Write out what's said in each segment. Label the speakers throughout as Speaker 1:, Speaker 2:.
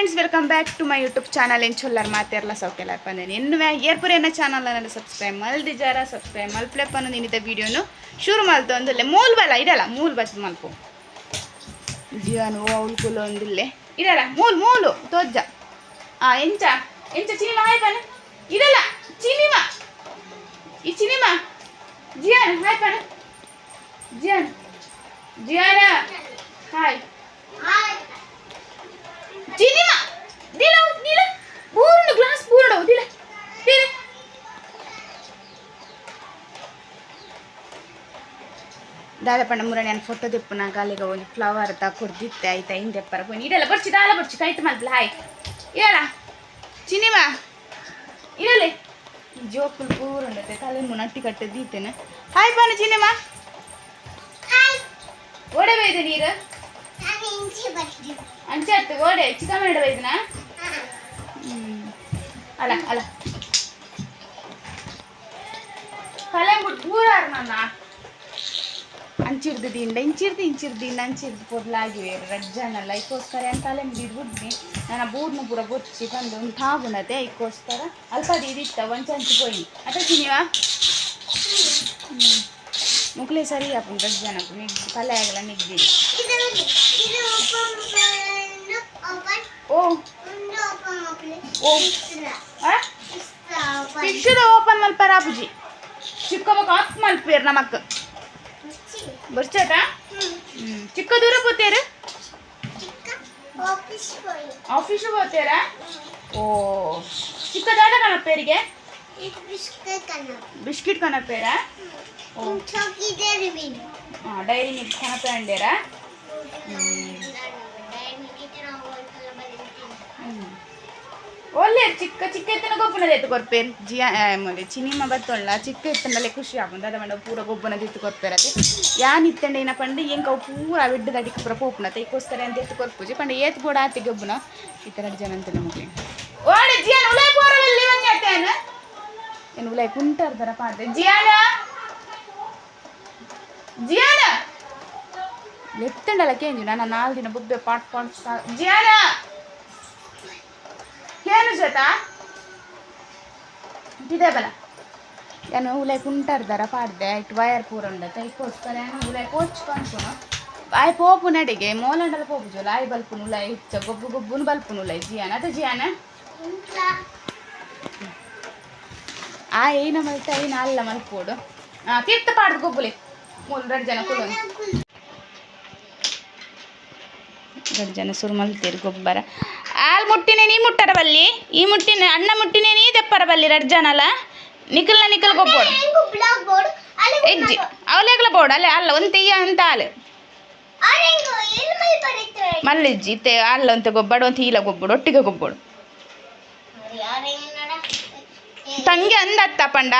Speaker 1: Friends welcome back to my YouTube channel ಏನು ಚೊಲ್ಲರ್ ಮಾತೆಲ್ಲ ಸೌಕೆಲ್ಲ ಬಂದೇನೆ ಇನ್ನು ಏರ್ಪುರ ಏನೋ ಚಾನಲ್ ಅನ್ನೋದು ಸಬ್ಸ್ಕ್ರೈಬ್ ಮಲ್ದಿಜಾರ ಸಬ್ಸ್ಕ್ರೈಬ್ ಮಲ್ಪ್ಲೆಪ್ ಅನ್ನೋ ನಿನ್ನಿದ್ದ ವೀಡಿಯೋನು ಶುರು ಮಾಡ್ತು ಒಂದಿಲ್ಲ ಮೂಲ್ ಬಲ ಇಡಲ್ಲ ಮೂಲ್ ಬಸ್ ಮಲ್ಪು ಜಿಯೋನು ಅವಳ್ಕುಲು ಒಂದಿಲ್ಲೆ ಇಡಲ್ಲ ಮೂಲ್ ಮೂಲು ತೋಜ್ಜ ಆ ಎಂಚ ಎಂಚ ಚಿನಿಮಾ ಹಾಯ್ ಇದಲ್ಲ ಚಿನಿಮಾ ಈ ಚಿನಿಮಾ ಜಿಯಾನ್ ಹಾಯ್ ಬನ ಜಿಯಾನ್ ಜಿಯಾನ ಹಾಯ್ ಚಿನಿಮಾ ದಿಲ ದಿಲ ಪೂರ್ಣ ಗ್ಲಾಸ್ ಪೂರ್ಣ ದಿಲ ದಿಲ ಪಂಡ ಮುರಣಿ ನಾನು ಫೋಟೋ ತೆಪ್ಪುನ ಗಾಲಿಗೆ ಒಂದು ಫ್ಲವರ್ ತ ಕೊಡ್ದಿತ್ತೆ ಆಯ್ತಾ ಹಿಂದೆ ಪರ ಬನ್ನಿ ಇದೆಲ್ಲ ಬರ್ಚಿ ದಾಲ ಬರ್ಚಿ. ಕಾಯ್ತು ಮಾಡ್ಲ ಹಾಯ್. ಇರಲ್ಲ ಚಿನಿಮ ಇರಲಿ. ಜೋಕುಲ್ ಪೂರ ಉಂಡತೆ. ತಲೆ ಮುನಟ್ಟಿ ಕಟ್ಟೆ ದೀತೇನೆ ಹಾಯ್ ಬಾನು ಚಿನಿಮ ಓಡೆ ಬೈದೆ ನೀರು. ಅಂಚೆ ಹತ್ತು, ಓಡೆ ಚಿಕನ್ ಇಡುವ ಇದನ್ನ. ಅಲ್ಲ ಅಲ್ಲ. ತಲೆ ಬಿಟ್ಟು ದೂರ ನನ್ನ. ಅಂಚಿರ್ದು ದಿಂಡ ಇಂಚಿರ್ದು ಇಂಚಿರ್ದು ಇಂಡ ಅಂಚಿರ್ದು ಕೊಡ್ಲಾಗಿವೆ ರಜ್ಜನಲ್ಲ ಇಕ್ಕೋಸ್ಕರ ಅಂತ ತಲೆ ಬಿಡ್ಬಿಡ್ನಿ ನನ್ನ ಬೂರ್ನ ಪೂರ ಬೊಚ್ಚಿ ಬಂದು ಒಂದು ಹಾಗುನತೆ ಇಕ್ಕೋಸ್ಕರ ಅಲ್ಪ ದಿದಿತ್ತ ಒಂಚಂಚು ಪೋಯಿ ಅಟ ತಿನ್ನಿವಾ ಹ್ಞೂ ಮುಕ್ಳಿ ಸರಿ ಅಪ್ಪ ಬಸ್ ಜನ ಪಲ್ಯ ಆಗಲ್ಲ ನಿಗ್ದಿ. ಓಪನ್ ಮಲ್ಪಾರ ಅಪ್ಪಜಿ ಚಿಕ್ಕಮ್ಮ ಆಫ್ ಮಲ್ಪಿಯರ್ ನಮಕ್. ಬರ್ಚಾಟ ಚಿಕ್ಕ ದೂರ ಬರ್ತೀರ ಆಫೀಸ್ ಬರ್ತೀರ ಓ. ಚಿಕ್ಕ ಚಿಕ್ಕದಾಟ ಕಣಪ್ಪೇರಿಗೆ ಬಿಸ್ಕಿಟ್ ಕಣಪ್ಪೇರ ಡೈರಿ ಮಿಲ್ಕ್ ಹಣ ತಗೊಂಡಿರಾ? ಒಳ್ಳೆ ಚಿಕ್ಕ ಚಿಕ್ಕ ಎತ್ತನ ಗೊಬ್ಬನದ ಎತ್ತು ಕೊರ್ಪೇರ್ ಜಿಯಾ ಚಿನಿಮ ಬತ್ತೊಳ್ಳ ಚಿಕ್ಕ ಎತ್ತನಲ್ಲಿ ಖುಷಿ ಆಗುಂದು ಅದ ಮಂಡ ಪೂರ ಗೊಬ್ಬನದ ಎತ್ತು ಕೊರ್ಪೇರ ಅದೇ. ಯಾನ್ ಇತ್ತಂಡ ಏನ ಪಂಡ ಹೆಂಗ್ ಅವು ಪೂರ ಬೆಡ್ಡದ ಅಡಿಕೆ ಪೂರ ಪೋಪುನ ತೈಕೋಸ್ಕರ ಅಂತ ಎತ್ತು ಕೊರ್ಪೂಜಿ ಪಂಡ ಏತ್ ಬೋಡ ಆತಿ ಗೊಬ್ಬನ. ಈ ಥರ ಜನ ಅಂತ ನಮಗೆ ಓಡಿ ಉಲೈ ಉಲಾಯ್ ಪೋರ ಏನು ಉಲಾಯ್ ಕುಂಟಾರ್ದಾರ ಪಾಡ್ದೆ. ಜಿಯಾನ! ಜಿಯಾನ ಎತ್ತಂಡಲ್ಲ ಕೇಂಜು ನಾನು ನಾಲ್ಕು ದಿನ ಬುಬ್ಬೆ ಪಾಟ್ ಪಾಟ್ ಜಿಯಾನ ಏನು ಜೊತಾ ಇದೆ ಬಲ. ಏನು ಉಲೆ ಕುಂಟರ್ದಾರ ಪಾಡ್ದೆ ಇಟ್ಟು ವಯರ್ ಪೂರ ಉಂಡತ ಇಕ್ಕೋಸ್ಕರ ಏನು ಉಲೆ ಕೋಚ್ಕೊಂಡ್ಕೊನು ಆಯ್ ಪೋಪು ನಡಿಗೆ ಮೋಲಂಡಲ ಪೋಪು ಜೋಲ ಆಯ್ ಬಲ್ಪುನು ಉಲೈ ಇಚ್ಚ ಗೊಬ್ಬು ಗೊಬ್ಬುನು ಬಲ್ಪುನು ಉಲೈ ಜಿಯಾನ ಅದ ಜಿಯಾನ? ಆ ಏನ ಮಲ್ತ ಏನ ಅಲ್ಲ ಮಲ್ಪೋಡು. ಆ ತೀರ್ಥ ಪಾಡ್ದು ಗೊಬ್ಬುಲೆ. ಮೂರು ಜನಕ್ಕೂ ಎರಡು ಜನ ಸುರು ಮಲ್ತೀರಿ ಗೊಬ್ಬರ. ಆಲ್ ಮುಟ್ಟಿನೇ ನೀ ಮುಟ್ಟರ ಬಲ್ಲಿ? ಈ ಮುಟ್ಟಿನ ಅಣ್ಣ ಮುಟ್ಟಿನೇ ನೀ ದೆಪ್ಪರ ಬಲ್ಲಿ ಎರಡು ಜನ ಅಲ್ಲ? ನಿಖಲ್ನ ನಿಖಲ್ ಗೊಬ್ಬೋಡು ಎಜ್ಜಿ, ಅವಲೇಗ್ಲ ಬೋಡು ಅಲ್ಲೇ, ಅಲ್ಲ, ಒಂದು ತೆಯ್ಯ ಅಂತ ಹಾಲು. ಮಲ್ಲಿಜ್ಜಿ, ತೆ ಅಲ್ಲ ಅಂತ ಗೊಬ್ಬಡು, ಒಂದು ಈಲ ಗೊಬ್ಬಡು, ಒಟ್ಟಿಗೆ ಗೊಬ್ಬಡು. ತಂಗಿ ಅಂದತ್ತ ಪಂಡ?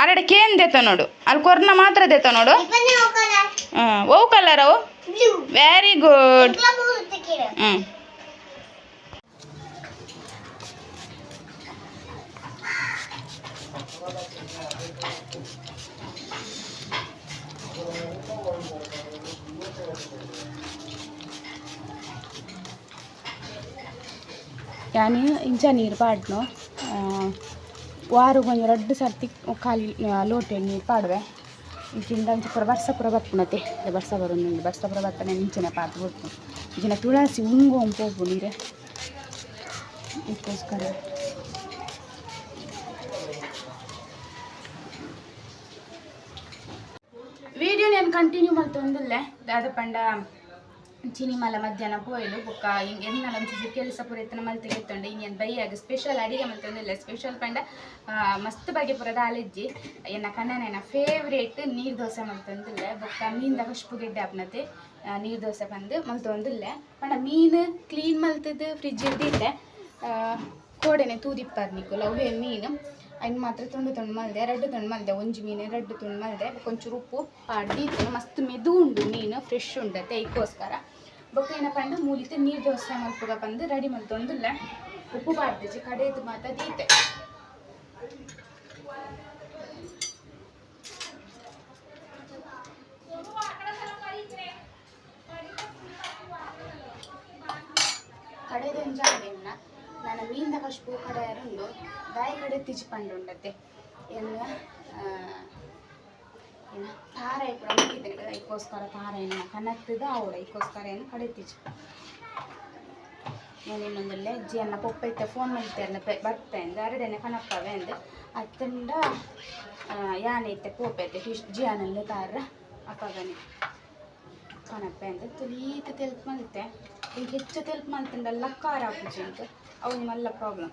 Speaker 1: ಅರಡೆ ಕೇನ್ ದೇತ ನೋಡು ಅಲ್ಲಿ ಕೊರ್ನ ಮಾತ್ರ ದೇತ ನೋಡು ಹಾಂ ಓ ಕಲರ್ ಅವು ವೆರಿ ಗುಡ್ ಹ್ಞೂ ಯಾನಿ ಇಂಚ ನೀರು ಪಾಡ್ನು ವಾರು ಕೊಂಚ ರಡ್ಡು ಸರ್ತಿ ಖಾಲಿ ಲೋಟೆ ನೀರು ಪಾಡುವೆ ಇಂಚಿಂದ ಇಂಚ ಪುರ ಬರ್ಸ ಪುರ ಬಪ್ಪುನತೆ ಬರ್ಸ ಬರೋದು ಬರ್ಸ ಪುರ ಬತ್ತನೆ ಇಂಚಿನ ಪಾತು ಬಿಡ್ತು ಇಂಚಿನ ತುಳಸಿ ಉಂಗು ಪೋಪು ನೀರು. ಇದಕ್ಕೋಸ್ಕರ. ವಿಡಿಯೋ ನಾನು ಕಂಟಿನ್ಯೂ ಮಾಡ್ತೊಂದಿಲ್ಲೆ ದಾದ ಪಂಡ. ಮಧ್ಯಾಹ್ನ ಪೋಯ್ಲು ಬೊಕ್ಕ ಹಿಂಗೆ ಎನ್ನಲ ಒಂಚೂರು ಕೆಲಸ ಪೂರ ಇತ್ತು ನಮ್ಮಲ್ಲಿ ಎತ್ತೊಂಡೆ ಇನ್ನೇನು ಬೈಯಾಗ ಸ್ಪೆಷಲ್ ಅಡಿಗೆ ಮತ್ತೊಂದಿಲ್ಲ ಸ್ಪೆಷಲ್ ಪಂಡ ಮಸ್ತ್ ಬಗೆ ಪುರ ದಾಲಿಜ್ಜಿ ಎನ್ನ ಕಣ್ಣನ ಫೇವ್ರೇಟ್ ನೀರು ದೋಸೆ ಮಲ್ತೊಂದಿಲ್ಲ ಬೊಕ್ಕ ಮೀನ್ದ ಖುಷ್ಬು ಗೆಡ್ಡೆ ಆಪ್ನತೆ ನೀರು ದೋಸೆ ಬಂದು ಮಲ್ತೊಂದಿಲ್ಲ ಪಂಡ ಮೀನು ಕ್ಲೀನ್ ಮಲ್ತದ್ದು ಫ್ರಿಜ್ ಇದ್ದಿಲ್ಲ ಕೋಡೆನೆ ತೂದಿಪ್ಪಾರ್ ನಿಕ್ಕು ಲವ್ವೇ ಮೀನು ಅಯ್ನು ಮಾತ್ರ ತುಂಡು ತುಂಡು ಮಲ್ದೆ ಎರಡು ತುಂಡು ಮಲ್ದೆ ಒಂಜಿ ಮೀನು ಎರಡು ತುಂಡು ಮಲ್ದೆ ಕೊಂಚೂರು ಉಪ್ಪು ಅಡ್ಡಿ ಮಸ್ತ್ ಮೆದು ಉಂಡು ಮೀನು ಫ್ರೆಶ್ ಉಂಡತೆ ಇದಕ್ಕೋಸ್ಕರ ಬೊಕ್ಕ ಏನಪ್ಪ ಅಂದ್ರೆ ಮೂಲಿತ ನೀರು ದೋಸೆ ಮಲ್ಪಗ ಬಂದು ರೆಡಿ ಮಲ್ತೊಂದುಲ್ಲ ಉಪ್ಪು ಬಾರ್ದಿಜ್ಜಿ ಕಡೆದು ಮಾತ ದೀತೆ ಕಡೆದು ಒಂಜಾಡೆನ್ನ ನಾನು ಮೀನ್ ಕಷ್ಟು ಕಡೆ ಉಂಡು ದಾಯಿ ಕಡೆ ತಿಜ್ಜಿ ಪಂಡು ಉಂಡತ್ತೆ ಎಲ್ಲ ಏನ ತಾರ ಇಪ್ಪು ಮುಗಿದ್ರೆ ಇದಕ್ಕೋಸ್ಕರ ತಾರ ಏನು ಕನತ್ತದ ಅವಳ ಇದಕ್ಕೋಸ್ಕರ ನಾನು ಇನ್ನೊಂದಲ್ಲೇ ಅನ್ನ ಪೊಪ್ಪೈತೆ, ಫೋನ್ ಮಾಡ್ತೇನೆ ಬರ್ತೆ ಅಂದೆ ಅರಡನೆ ಕನಪ್ಪವೆ ಅಂದೆ ಅತ್ತಂಡ ಇತ್ತೆ ಪೋಪೈತೆ ಫಿಶ್ ಜಿಯಾನಲ್ಲೇ ತಾರ ಅಪ್ಪಗನೆ ಕನಪ್ಪೆ ಅಂದೆ ತುಲೀತ ತೆಲ್ಪ್ ಮಲ್ತೆ. ಈಗ ಹೆಚ್ಚು ತೆಲ್ಪ್ ಮಲ್ತಂಡ ಲಕ್ಕಾರ ಹಾಕುಜಿ ಅಂತ ಅವು ಮಲ್ಲ ಪ್ರಾಬ್ಲಮ್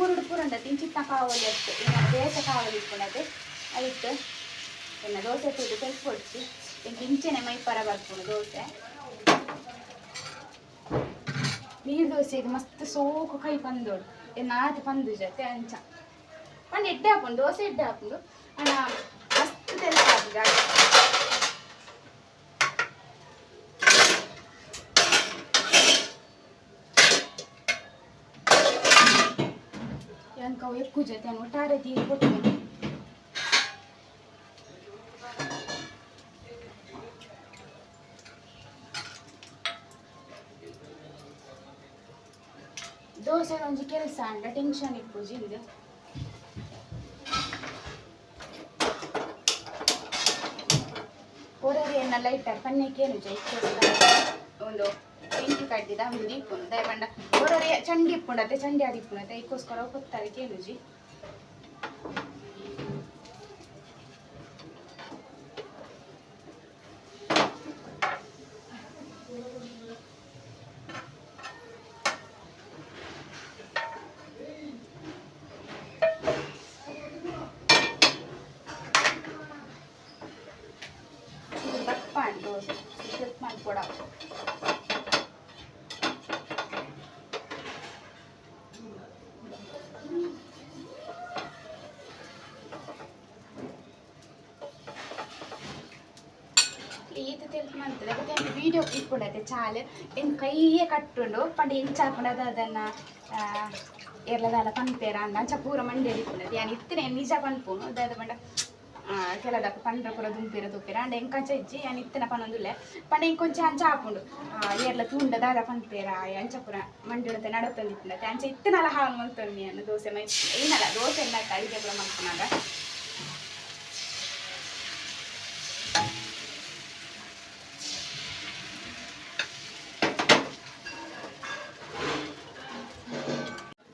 Speaker 1: ಊರುಡು ಪುರಂಡ ತಿಂಚಿತ್ತ ಕಾವಲಿ ಅಷ್ಟು. ಇನ್ನು ದೇಶ ಕಾವಲಿ ಇಟ್ಕೊಂಡದೆ ಆಯ್ತು ಇನ್ನು ದೋಸೆ ತುದು ಸ್ವಲ್ಪ ಕೊಡ್ಸಿ ಇಂಕ ಇಂಚೆನೆ ಮೈ ಪರ ಬರ್ಕೊಂಡು ದೋಸೆ. ನೀರು ದೋಸೆ ಇದು ಮಸ್ತ್ ಸೋಕು ಕೈ ಪಂದೋಡು. ಎ ಆತ ಪಂದು ಜೊತೆ ಅಂಚ. ಪಂಡ ಎಡ್ಡೆ ಹಾಕೊಂಡು ದೋಸೆ ಎಡ್ಡೆ ಹಾಕೊಂಡು ಅಣ್ಣ ಮಸ್ತ್ ತೆಲ್ಲ ಹಾಕಿದ ಎಂಕವು ಎಕ್ಕು ಜೊತೆ ಒಟ್ಟಾರೆ ತೀರಿ ಕೊಟ್ಟು ದೋಸೆ ಒಂಜಿ ಕೆಲಸ ಅಂಡ ಟೆನ್ಷನ್ ಇಪ್ಪುಜಿಂದು ಹೊರಗೆ ಏನೆಲ್ಲ ಇಟ್ಟಾರೆ ಪನ್ನಕ್ಕೆ ಏನು ಒಂದು ఇంటి కట్టి ఉంది ఇప్పుడు ఏమన్నా ఒకరి ಚಂಡಿ ఇప్పుడు అదే చండి ఆడి ఇప్పుడు అదే కోసుకోర ఒక తరకే రుచి पाणी थोडा ಇಟ್ಕೊಂಡೈತೆ ಚಾಲೆ ಏನು ಕೈಯೇ ಕಟ್ಟುಂಡು ಪಂಡ ಎಂಚ ಹಾಕೊಂಡದ ಅದನ್ನ ಎರ್ಲದಾಲ ಪಂಪೇರ ಅಂದ ಅಂಚ ಪೂರ ಮಂಡ್ಯ ಇಟ್ಕೊಂಡೈತೆ ಯಾನ್ ಇತ್ತಿನ ನಿಜ ಪನ್ಪುನು ಅದಾದ ಪಂಡ ಕೆಲದಕ್ಕೆ ಪಂಡ್ರ ಪೂರ ದುಂಪಿರ ತುಪ್ಪಿರ ಅಂಡ ಎಂಕಂಚ ಇಜ್ಜಿ ಯಾನ್ ಇತ್ತಿನ ಪನೊಂದುಲ್ಲೆ ಪಂಡ ಇಂಕೊಂಚ ಅಂಚ ಹಾಕೊಂಡು ಏರ್ಲ ತುಂಡ ದಾದ ಪನ್ಪೇರ ಅಂಚ ಪೂರ ಮಂಡ್ಯಡತೆ ನಡತಂದಿತ್ತಂಡತೆ ಅಂಚ ಇತ್ತಿನಲ್ಲ ಹಾಲು ಮಲ್ತೊಮ್ಮಿ ಅನ್ನು ದೋಸೆ ಮೈ ಏನಲ್ಲ ದೋಸೆ ಎಲ್ಲ ಅಡಿಗೆ ಪೂರ ಮಲ್ಪನಾಗ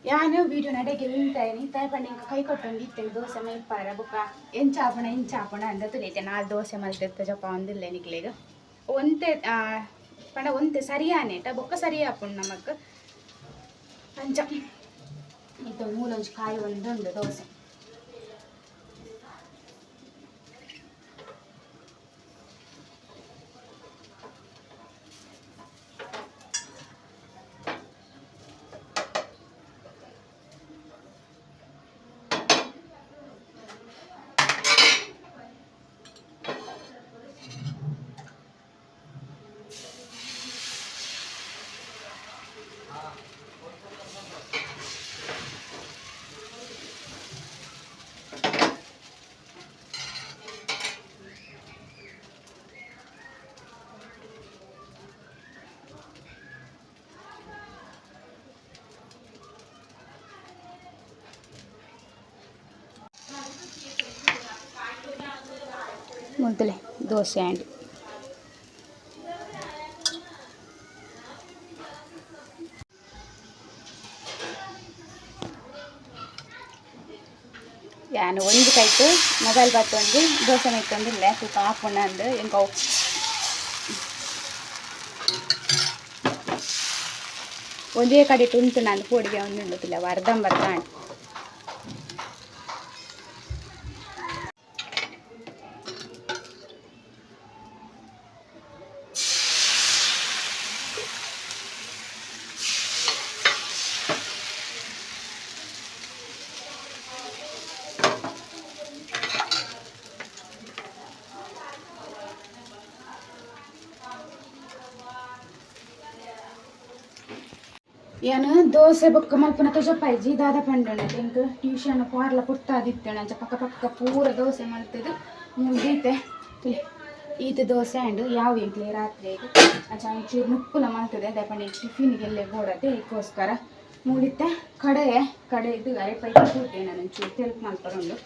Speaker 1: ಯಾನು ವೀಡಿಯೋ ನಡೆಗೆ ತಾಯಿ ಕೈ ಕೊಟ್ಟೊಂದು ಇತ್ತೇನೆ ದೋಸೆ ಮೈಪಾರ ಬುಕ್ಕ ಎಂಚಾಪಣ ಎಂಚಾಪಣ ಅಂದ ತುಳಿತೆ ಆ ದೋಸೆ ಮಲ್ತಿರ್ತ ಜಪ ಒಂದಿಲ್ಲ ನಿಕ್ಲೆಗ ಒಂತೆ ಪಂಡ ಒಂತೆ ಸರಿಯಾನೇಟ ಬೊಕ್ಕ ಸರಿ ಆಪುಂಡು ನಮಕ್. ಅಂಚ. ಇದು ಮೂಲೊಂಜಿ ಕಾಯಿ ಒಂದು ದೋಸೆ. ಮೊದಲೇ ದೋಸೆ ಆ್ಯಂಡ್ ಯಾನು ಒಂದು ಕೈತು ಮೊಬೈಲ್ ಬತ್ತೊಂದು ದೋಸೆ ಮೈತೊಂದಿಲ್ಲ ತೂಕ ಹಾಕೋಣ ಅಂದು ಎಂಕ ಒಂದೇ ಕಡೆ ಉಂಟು ನಾನು ಪೋಡಿಗೆ ಒಂದು ಉಂಡುತ್ತಿಲ್ಲ ವರ್ಧಂ ಬರ್ದ ಏನು ದೋಸೆ ಬೊಕ್ಕ ಮಲ್ಪನ ತೊಜಪ್ಪಾಯ್ಜಿ ದಾದ ಪಂಡಣ ತೆಂಕ್ ಟ್ಯೂಷನ್ ಪಾರ್ಲ ಪುಟ್ಟಾದಿತ್ತಣ ಅಂಚ ಪಕ್ಕ ಪಕ್ಕ ಪೂರ ದೋಸೆ ಮಲ್ತದು. ಮುಗ್ದೈತೆ ತುಲೆ ಈತ ದೋಸೆ ಅಂಡ್ ಯಾವ ಎಂಕ್ಲೆ ರಾತ್ರಿ ಅಂಚ ಒಂಚೂರು ಮುಪ್ಪುಲ ಮಲ್ತದೆ. ಅದೇ ಪಂಡ ಟಿಫಿನ್ಗೆಲ್ಲೇ ಬೋಡದೆ ಇದಕ್ಕೋಸ್ಕರ ಮುಗಿತೆ ಕಡೆ ಕಡೆ ಇದು ಅರೆ ಪೈಕಿ ಕೂತೆ ನಾನು ಒಂಚೂರು ತೆಲ್ಪ್ ಮಲ್ಪರೊಂದು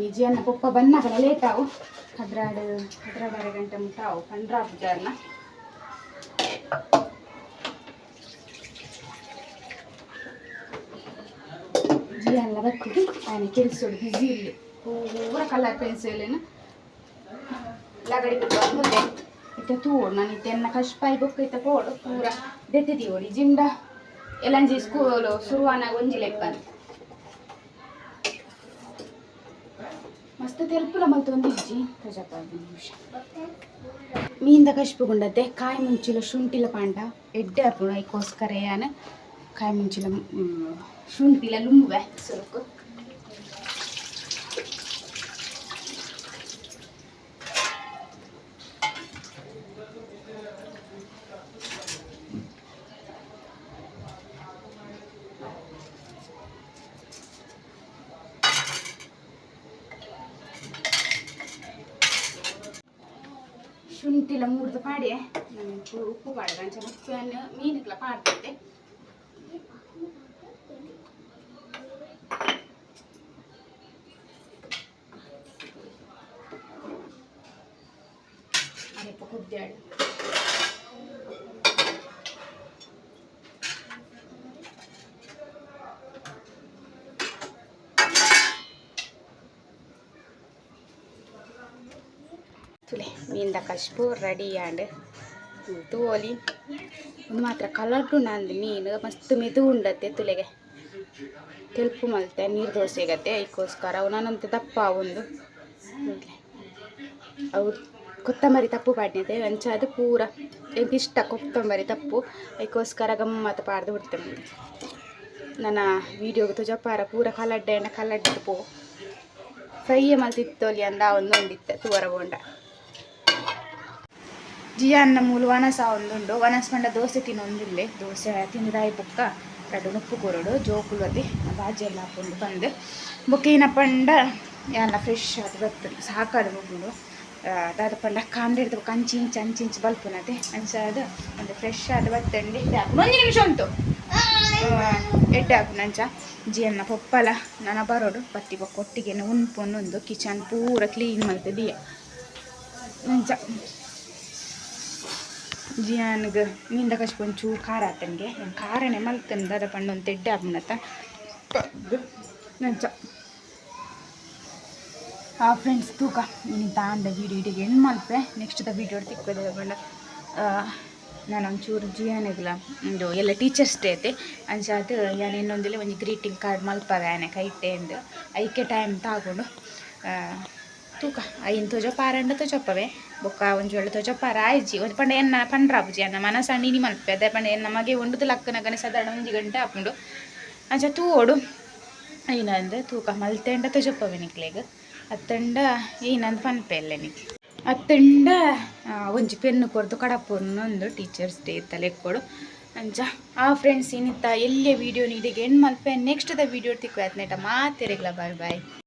Speaker 1: ನಿಜನ್ನ ಪಪ್ಪ ಬನ್ನಕಲ ಲೇಟ್ ಆವು ಹದ್ರಾಡು ಗಂಟೆ ಗಂಟೆ ಮುಟ್ಟಾವು ಪಂಡ್ರ ಪೂಜಾರ್ನ. ಜಿ ಎಲ್ಲ ಬರ್ತದೆ ಆನೆ ಕೆಲ್ಸೋಡು ಬಿಸಿ ಇಲ್ಲಿ ಪೂರ ಕಲರ್ ಪೆನ್ಸಿಲೇನು ಲಗಡಿ ಮುಂದೆ. ಇತ್ತೆ ತೋಡು ನಾನು ಇತ್ತೆನ್ನ ಕಷ್ಪಾಯಿ ಬೊಕ್ಕ ಇತ್ತ ಪೋಡು ಪೂರ ದೆತ್ತಿದೀವೋಡಿ ಜಿಂಡ. ಎಲ್ಲಂಜಿ ಸ್ಕೂಲು ಶುರುವಾನಾಗ ಒಂಜಿ ಲೆಕ್ಕ ಅಂತ. ಮಸ್ತ್ ತೆಲ್ಪುಲ ಮಲ್ತು ಒಂದಿಜ್ಜಿ ಪ್ರಜಾಪ ನಿಮಿಷ ಮೀಂದ ಕಶ್ಪುಗುಂಡತ್ತೆ ಕಾಯಿ ಮುಂಚಿಲ ಶುಂಠಿಲ ಪಾಂಡ ಎಡ್ಡೆ ಅಪ್ಪುಣ ಐಕೋಸ್ಕರ ಯಾನ ಕಾಯಿ ಮುಂಚಿಲ ಮ್, ಶುಂಠಿಲ ಲುಂಬುವೆ ಸುರುಕು ಶುಂಠಿಲ ಮೂರ್ದು ಪಾಡಿ ನಾನು ಚೂರು ಉಪ್ಪು ಪಾಡ್ದೆ ಅಂಚ ಉಪ್ಪನ್ನು ಮೀನಿಗ್ಲ ಪಾಡ್ತೈತೆ ಅರೆಪ ಕುದ್ದಾಡು ತುಲೆ ಮೀನ್ದ ಕಷ್ಪು ರೆಡಿ ಆಂಡ್ ತೂವೊಲಿ ಒಂದು ಮಾತ್ರ ಕಲರ್ಡು ನಂದು ಮೀನು. ಮಸ್ತ್ ಮೆದು ಉಂಡತ್ತೆ ತುಲೆಗೆ. ಕೆಲ್ಪು ಮಲ್ತೆ, ನೀರು ದೋಸೆಗತ್ತೆ ಅದಕ್ಕೋಸ್ಕರ ನಾನಂತ ದಪ್ಪ ಒಂದು. ಅವು ಕೊತ್ತಂಬರಿ ತಪ್ಪು ಪಾಡ್ನಿದೆ ಅಂಚ ಅದು ಪೂರ ಇಷ್ಟ ಕೊತ್ತಂಬರಿ ತಪ್ಪು. ಅದಕ್ಕೋಸ್ಕರ ಗಮ್ಮತ್ತು ಪಾಡ್ದು ಬಿಡ್ತೇನೆ ನನ್ನ ವೀಡಿಯೋಗೆ ತುಜಪಾರ ಪೂರ ಕಲಡ್ಡೆ ಕಲಡ್ಡು ಪೋ. ಫ್ರೈಯೇ ಮಲ್ತಿತ್ತೋಲಿ ಅಂದ, ಒಂದೊಂದಿತ್ತೆ, ತೂವರ ಬೋಂಡ. ಜಿಯನ್ನ ಮೂಲು ವನಸ ಒಂದುಂಡು, ವನಸ್ ಪಂಡ ದೋಸೆ ತಿನ್ನೊಂದಿಲ್ಲೆ. ದೋಸೆ ತಿಂದಾಯಿ ಬುಕ್ಕ ರಡ್ಡು ನುಪ್ಪು ಕೊರಡು ಜೋಕುಲತಿ ಬಾಜಿ ಎಲ್ಲ ಹಾಕೊಂಡು ಬಂದು. ಪಂಡ ಎಲ್ಲ ಫ್ರೆಶ್ ಅದು ಬರ್ತದೆ ಸಾಕಾದ ಹೋಗುದು ದಾದ ಪಂಡ ಕಾಂಡ್ರೆ ಅಂಚಿ ಇಂಚ್ ಅಂಚಿ ಇಂಚ್ ಬಲ್ಪುನದೆ ಅಂಚಾದ ಒಂದು ಫ್ರೆಶ್ ಆದ ಬತ್ತಂಡಿ ಒಂದು ನಿಮಿಷ ಉಂಟು. ಎಡ್ಡೆ ಹಾಕು ನಂಚ ಜಿಯನ್ನ ಪೊಪ್ಪಲ ನನ್ನ ಬರೋಡು. ಬತ್ತಿ ಬೊಕ್ಕ ಒಟ್ಟಿಗೆ ಉಣ್ಪೊಂದೊಂದು ಕಿಚನ್ ಪೂರ ಕ್ಲೀನ್ ಮಾಡ್ತದೆ ದಿಯ ನಂಚ ಜಿಯಾನ್ಗೆ ನಿಂದ ಕಚ್ಕೊಂಡು ಚೂರು ಖಾರ ಆತನಿಗೆ ಖಾರನೇ ಮಲ್ತಂದ ಅದ ಪಂಡ ಒಂದು ತೆಡ್ಡೆ ಆಗ್ಬಿಡತ್ತ. ನಂಚ. ಆ ಫ್ರೆಂಡ್ಸ್ ತೂಕ, ನೀನು ತಾಂಡ ವೀಡಿಯೋ ಇಡಿಗೆ ಹೆಣ್ಣು ಮಲ್ಪೆ. ನೆಕ್ಸ್ಟ್ ದ ವೀಡಿಯೋ ತಿಕ್ಕೋದು ಬಂಡ ನಾನು ಒಂಚೂರು ಜಿಯಾನಿಗ್ಲ ಒಂದು ಎಲ್ಲ ಟೀಚರ್ಸ್ ಡೇ ಐತೆ. ಅಂಚಾದ ನಾನು ಇನ್ನೊಂದಿಲ್ಲ ಒಂದು ಗ್ರೀಟಿಂಗ್ ಕಾರ್ಡ್ ಮಲ್ಪಾಗ ಆನೆ ಕೈಟೆ ಎಂದು. ಐಕೆ ಟೈಮ್ ತಗೊಂಡು ತೂಕ. ಐನ್ ತೋಜ ಪಾರಂಡ ತೋಜಪ್ಪವೆ ಬೊಕ್ಕ ಒಂಜೋಳ ತೋಜ ಪಾರ ಆಯ್ಜಿ. ಒಂದು ಪಂಡ ಎನ್ನ ಪಂಡ್ರಾಪುಜಿ ಅನ್ನ ಮನಸ ನೀನಿ ಮಲ್ಪೆ. ಅದೇ ಪಂಡ ಎನ್ನ ಮಗೆ ಲಕ್ಕನ ಲಕ್ಕನಗನೆ ಸಾಧಾರಣ ಒಂದು ಗಂಟೆ ಹಾಕೊಂಡು ಅಂಚ ತೂಡು ಏನಂದ್ರೆ ತೂಕ ಮಲ್ತೆಂಡ ತೋಜಪ್ಪವೆ ನಿಕ್ಲೆಗ್ ಅತ್ತಂಡ ಏನಂದ್ ಪನ್ಪೆ ಎಲ್ಲ ನಿಕ್. ಅತ್ತಂಡ ಒಂಜಿ ಪೆನ್ನು ಕೊರ್ದು ಕಡಪೊನ್ನೊಂದು ಟೀಚರ್ಸ್ ಡೇ ತಲೆ ಕೊಡು. ಅಂಚ ಆ ಫ್ರೆಂಡ್ಸ್ ಏನಿತ್ತ ಎಲ್ಲೇ ವಿಡಿಯೋ ನೀಡಿಗೆ ಹೆಣ್ಣು ಮಲ್ಪೆ. ನೆಕ್ಸ್ಟ್ ದ ವಿಡಿಯೋ ತಿಕ್ಕು ಆಯ್ತು ನೆಟ ಮಾತೆರೆಗ್ಲ, ಬಾಯ್ ಬಾಯ್.